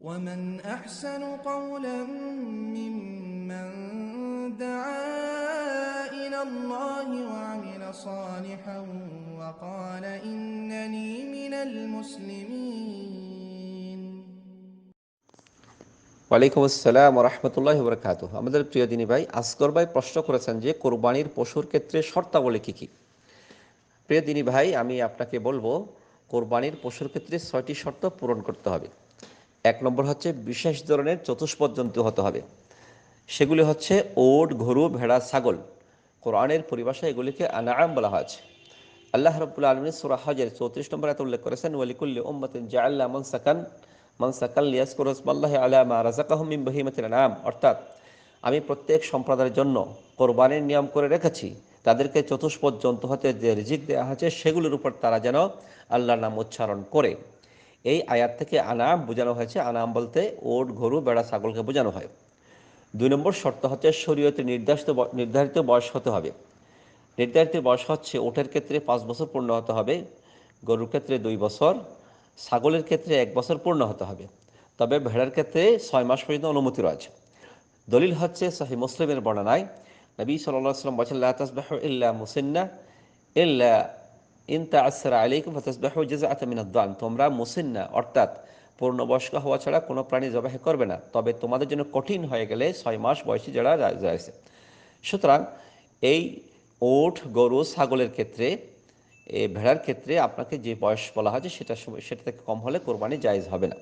ومن أحسن قولا ممن دعا إلى الله وعمل صالحا وقال إنني من المسلمين ওয়ালাইকুম আসসালাম রহমতুল্লাহ বরকাত আমাদের প্রিয় দিনী ভাই আসগর ভাই প্রশ্ন করেছেন যে কোরবানির পশুর ক্ষেত্রে শর্তাবলী কী কী প্রিয় দিনী ভাই আমি আপনাকে বলবো কোরবানির পশুর ক্ষেত্রে ছয়টি শর্ত পূরণ করতে হবে এক নম্বর হচ্ছে বিশেষ ধরনের চতুষ্পদ জন্তু হতে হবে। সেগুলি হচ্ছে ওট গরু ভেড়া, ছাগল। কোরআনের পরিভাষায় এগুলিকে আনাম বলা হয়েছে আল্লাহ রব্বুল আলমী সুরা হজের চৌত্রিশ নম্বর এত উল্লেখ করেছেন, ওয়ালিকুল্লি উম্মতিন জাআল্লা মান সাকান মান সাকাল লিয়াসকুর রসমাল্লাহ আলা মা রাজাকাহুম মিন বহিমাতিল আনাম অর্থাৎ, আমি প্রত্যেক সম্প্রদায়ের জন্য কোরবানির নিয়ম করে রেখেছি। তাদেরকে চতুষ্পদ জন্তু হতে যে রিজিক দেওয়া হয়েছে, সেগুলির উপর তারা যেন আল্লাহর নাম উচ্চারণ করে। এই আয়াত থেকে আনাম বোঝানো হয়েছে আনাম বলতে ওট, গরু, বেড়া, ছাগলকে বোঝানো হয়। দুই নম্বর শর্ত হচ্ছে শরীয়তে নির্ধারিত নির্ধারিত বয়স হতে হবে। নির্ধারিত বয়স হচ্ছে ওটের ক্ষেত্রে পাঁচ বছর পূর্ণ হতে হবে, গরুর ক্ষেত্রে দুই বছর, ছাগলের ক্ষেত্রে এক বছর পূর্ণ হতে হবে। তবে ভেড়ার ক্ষেত্রে ছয় মাস পর্যন্ত অনুমতি রয়েছে। দলিল হচ্ছে সহি মুসলিমের বর্ণনায়, নবী সাল্লাহ সাল্লাম বলছেন ইল্লা মুসিন্না, ইল্লা ইনতা আসরা আলাইকুম ফাতাসবাহু জাযাআতা মিন আদ-দান তোমরা মুসিন্না, অর্থাৎ পূর্ণবয়স্ক হওয়া ছাড়া কোনো প্রাণী জবাহ করবে না। তবে তোমাদের জন্য কঠিন হয়ে গেলে ছয় মাস বয়সী যারা রয়েছে। সুতরাং এই ওট, গরু, ছাগলের ক্ষেত্রে, এ ভেড়ার ক্ষেত্রে আপনাকে যে বয়স বলা হয়েছে সেটা সেটা থেকে কম হলে কোরবানি জায়জ হবে না।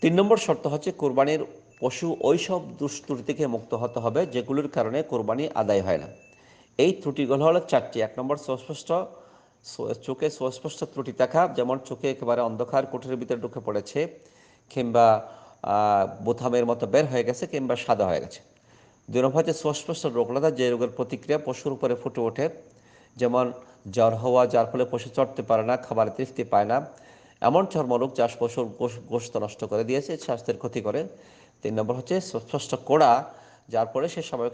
তিন নম্বর শর্ত হচ্ছে কোরবানির পশু ওই সব দুষ্ত্রুটি থেকে মুক্ত হতে হবে যেগুলোর কারণে কোরবানি আদায় হয় না। এই ত্রুটিগুলো হলো চারটি। এক নম্বর সুস্পষ্ট চোখে সুস্পষ্ট ত্রুটি দেখা, যেমন চোখে একেবারে অন্ধকার, কুঠের ভিতরে ঢুকে পড়েছে কিংবা বোথামের মতো বের হয়ে গেছে কিংবা সাদা হয়ে গেছে। দুই নম্বর হচ্ছে সুস্পষ্ট রোগলতা, যে রোগের প্রতিক্রিয়া পশুর উপরে ফুটে ওঠে। যেমন জ্বর হওয়া, যার ফলে পশু চড়তে পারে না, খাবারে তৃপ্তি পায় না। এমন চর্মরোগ যা পশুর গোশত নষ্ট করে দিয়েছে, স্বাস্থ্যের ক্ষতি করে। তিন নম্বর হচ্ছে সুস্পষ্ট কোড়া যার ফলে সে সবাই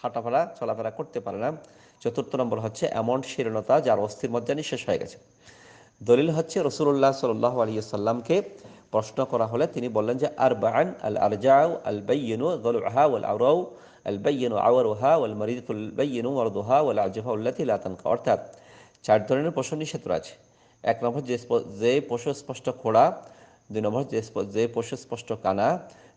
হাঁটাফেরা, চলাফেরা করতে পারে না। চতুর্থ নম্বর হচ্ছে এমন শীর্ণতা যার অস্থির মজ্জা নিঃশেষ হয়ে গেছে। দলিল হচ্ছে রসুল্লাহ সাল্লাহ আলী সাল্লামকে প্রশ্ন করা হলে তিনি বললেন যে আর বান আল আরজাউ আল বাইয়নু গলুহা ওয়াল আউরাউ আল বাইয়নু আওয়ারুহা ওয়াল মারিদুল বাইয়নু ওয়ারদুহা ওয়াল আজহা উল্লাতি লাতানকা অর্থাৎ চার ধরনের পশু নিষেধ আছে এক নম্বর যে যে পশু স্পষ্ট খোড়া, দুই নম্বর যে যে পশু স্পষ্ট কানা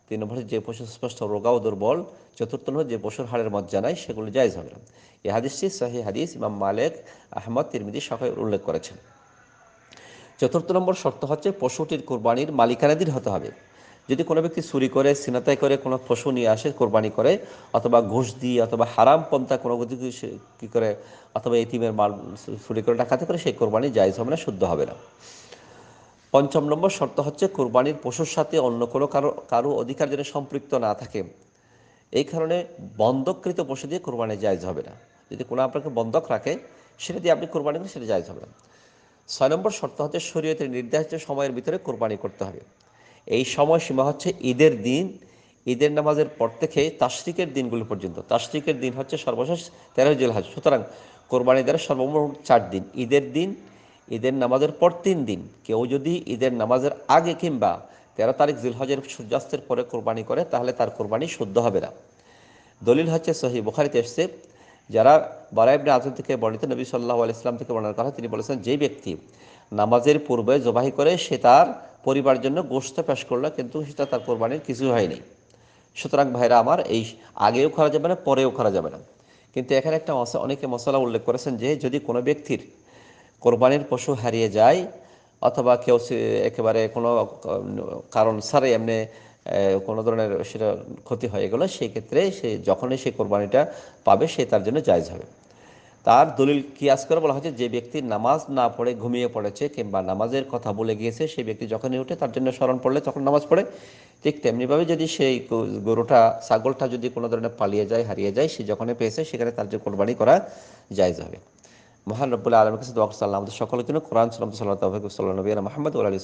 তিন নম্বর যে পশু স্পষ্ট রোগা ও দুর্বল। চতুর্থ নম্বর যে পশুর হাড়ের মজ্জা সেগুলো জায়জ হবে না। এই হাদিসটি সাহি হাদিস ইমাম মালেক, আহমদ তিরমিদি সকলে উল্লেখ করেছেন। চতুর্থ নম্বর শর্ত হচ্ছে, পশুটির কোরবানির মালিকানাধীন হতে হবে। যদি কোনো ব্যক্তি চুরি করে সিনাতাই করে কোনো পশু নিয়ে আসে, কোরবানি করে, অথবা ঘুষ দিয়ে, অথবা হারাম পন্থা কোনো কী করে, অথবা এতিমের মাল চুরি করে ডাকাতি করে, সেই কোরবানি জায়জ হবে না, শুদ্ধ হবে না। পঞ্চম নম্বর শর্ত হচ্ছে কোরবানির পশুর সাথে অন্য কোনো কারও কারও অধিকার যেন সম্পৃক্ত না থাকে। এই কারণে বন্ধককৃত পশু দিয়ে কোরবানি জায়জ হবে না। যদি কোনো আপনাকে বন্ধক রাখে, সেটা দিয়ে আপনি কোরবানি করেন সেটা জায়জ হবে না। ছয় নম্বর শর্ত হচ্ছে শরীয়তের নির্ধারিত সময়ের ভিতরে কোরবানি করতে হবে। এই সময় সীমা হচ্ছে ঈদের দিন। ঈদের নামাজের পর থেকে তাশরিকের দিনগুলো পর্যন্ত। তাশরিকের দিন হচ্ছে সর্বশেষ তেরো হাজ সুতরাং কোরবানি দেওয়ার সর্বমোট চার দিন। ঈদের দিন ঈদের নামাজের পর তিন দিন। কেউ যদি ঈদের নামাজের আগে কিংবা তেরো তারিখ জিলহজের সূর্যাস্তের পরে কোরবানি করে, তাহলে তার কোরবানি শুদ্ধ হবে না। দলিল হচ্ছে সহি বুখারিতে এসছে, যারা বারাইবনে আজম থেকে বর্ণিত নবী সাল্লাহ ইসলাম থেকে বর্ণনা করা তিনি বলেছেন যে ব্যক্তি নামাজের পূর্বে জবাহি করে, সে তার পরিবার জন্য গোস্ত পেশ করল, কিন্তু সেটা তার কোরবানির কিছু হয়নি। সুতরাং ভাইরা আমার, এই আগেও করা যাবে না, পরেও করা যাবে না। কিন্তু এখানে একটা অনেকে মশলা উল্লেখ করেছেন যে, যদি কোনো ব্যক্তির কোরবানির পশু হারিয়ে যায়, অথবা কেউ একেবারে কোনো কারণ ছাড়াই এমনি কোনো ধরনের সেটা ক্ষতি হয়ে গেল সেই ক্ষেত্রে সে যখনই সে কোরবানিটা পাবে, সে তার জন্য জায়জ হবে। তার দলিল কিয়াস করে বলা হচ্ছে যে ব্যক্তি নামাজ না পড়ে ঘুমিয়ে পড়েছে কিংবা নামাজের কথা বলে গিয়েছে সেই ব্যক্তি যখনই উঠে তার জন্য স্মরণ পড়লে তখন নামাজ পড়ে। ঠিক তেমনিভাবে যদি সেই গরুটা, ছাগলটা যদি কোনো ধরনের পালিয়ে যায়, হারিয়ে যায়, সে যখনই পেয়েছে, সেখানে তার যে কোরবানি করা জায়জ হবে। মহান রব্বুল্লাহ আলমের কাছে দোয়া করতে আল্লাহ আমাদের সকলের জন্য কোরআন সাল্লাম সাল্লাহ সাল্লাহ নবীনা মাহমদ আলী